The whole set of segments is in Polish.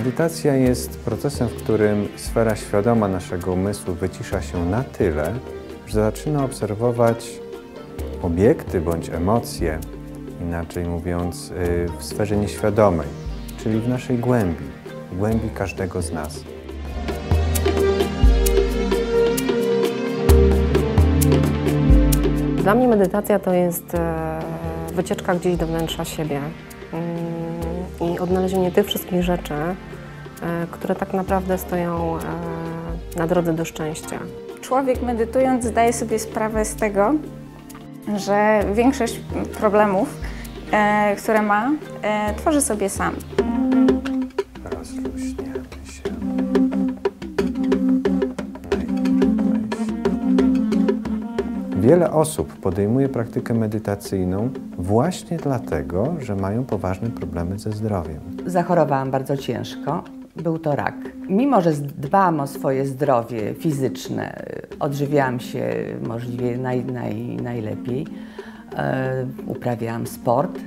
Medytacja jest procesem, w którym sfera świadoma naszego umysłu wycisza się na tyle, że zaczyna obserwować obiekty bądź emocje, inaczej mówiąc, y, w sferze nieświadomej, czyli w naszej głębi, głębi każdego z nas. Dla mnie medytacja to jest e, wycieczka gdzieś do wnętrza siebie mm, i odnalezienie tych wszystkich rzeczy, e, które tak naprawdę stoją e, na drodze do szczęścia. Człowiek medytując zdaje sobie sprawę z tego, że większość problemów, e, które ma, tworzy sobie sam. Wiele osób podejmuje praktykę medytacyjną właśnie dlatego, że mają poważne problemy ze zdrowiem. Zachorowałam bardzo ciężko. Był to rak. Mimo, że dbałam o swoje zdrowie fizyczne, odżywiałam się możliwie naj, naj, najlepiej, e, uprawiałam sport,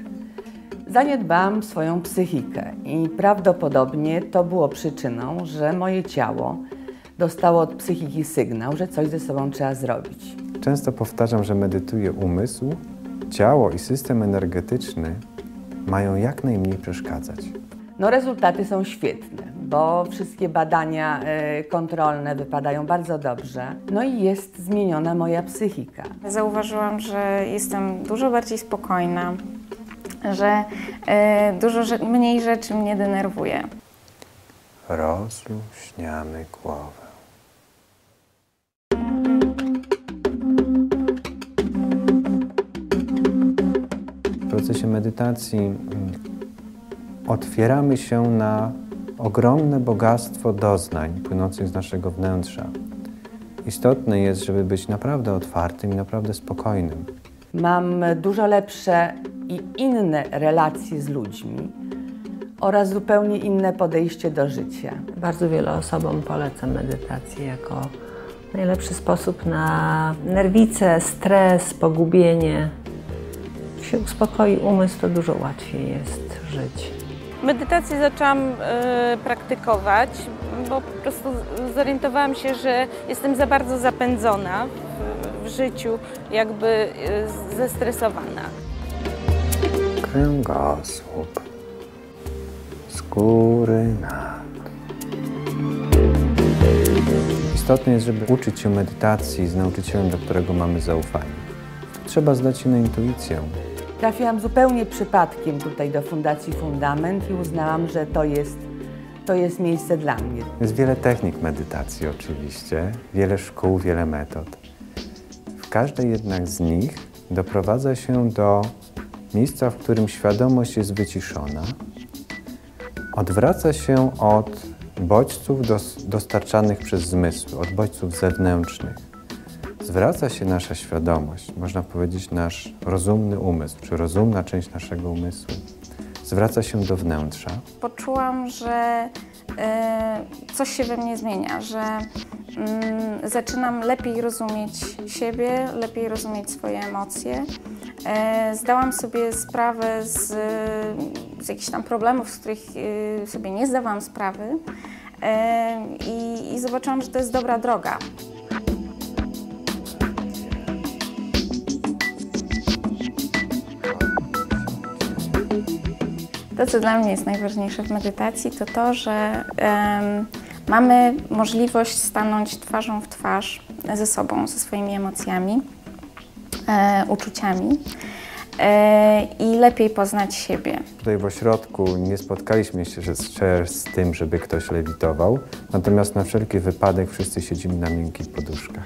zaniedbałam swoją psychikę i prawdopodobnie to było przyczyną, że moje ciało dostało od psychiki sygnał, że coś ze sobą trzeba zrobić. Często powtarzam, że medytuje umysł, ciało i system energetyczny mają jak najmniej przeszkadzać. No rezultaty są świetne, bo wszystkie badania e, kontrolne wypadają bardzo dobrze. No i jest zmieniona moja psychika. Zauważyłam, że jestem dużo bardziej spokojna, że e, dużo mniej rzeczy mnie denerwuje. Rozluźniamy głowę. Procesie medytacji mm, otwieramy się na ogromne bogactwo doznań płynących z naszego wnętrza. Istotne jest, żeby być naprawdę otwartym i naprawdę spokojnym. Mam dużo lepsze i inne relacje z ludźmi oraz zupełnie inne podejście do życia. Bardzo wielu osobom polecam medytację jako najlepszy sposób na nerwice, stres, pogubienie. Jak się uspokoi umysł, to dużo łatwiej jest żyć. Medytację zaczęłam e, praktykować, bo po prostu zorientowałam się, że jestem za bardzo zapędzona w, w życiu, jakby e, zestresowana. Kręgosłup, z góry na. Istotne jest, żeby uczyć się medytacji z nauczycielem, do którego mamy zaufanie. Trzeba zdać się na intuicję. Trafiłam zupełnie przypadkiem tutaj do Fundacji Fundament i uznałam, że to jest, to jest miejsce dla mnie. Jest wiele technik medytacji oczywiście, wiele szkół, wiele metod. W każdej jednak z nich doprowadza się do miejsca, w którym świadomość jest wyciszona, odwraca się od bodźców dos dostarczanych przez zmysły, od bodźców zewnętrznych. Zwraca się nasza świadomość, można powiedzieć nasz rozumny umysł, czy rozumna część naszego umysłu, zwraca się do wnętrza, Poczułam, że e, coś się we mnie zmienia, że mm, zaczynam lepiej rozumieć siebie, lepiej rozumieć swoje emocje. E, zdałam sobie sprawę z, z jakichś tam problemów, z których e, sobie nie zdawałam sprawy i, i zobaczyłam, że to jest dobra droga. To, co dla mnie jest najważniejsze w medytacji, to to, że em, mamy możliwość stanąć twarzą w twarz ze sobą, ze swoimi emocjami, e, uczuciami e, i lepiej poznać siebie. Tutaj w ośrodku nie spotkaliśmy się jeszcze z tym, żeby ktoś lewitował, natomiast na wszelki wypadek wszyscy siedzimy na miękkich poduszkach.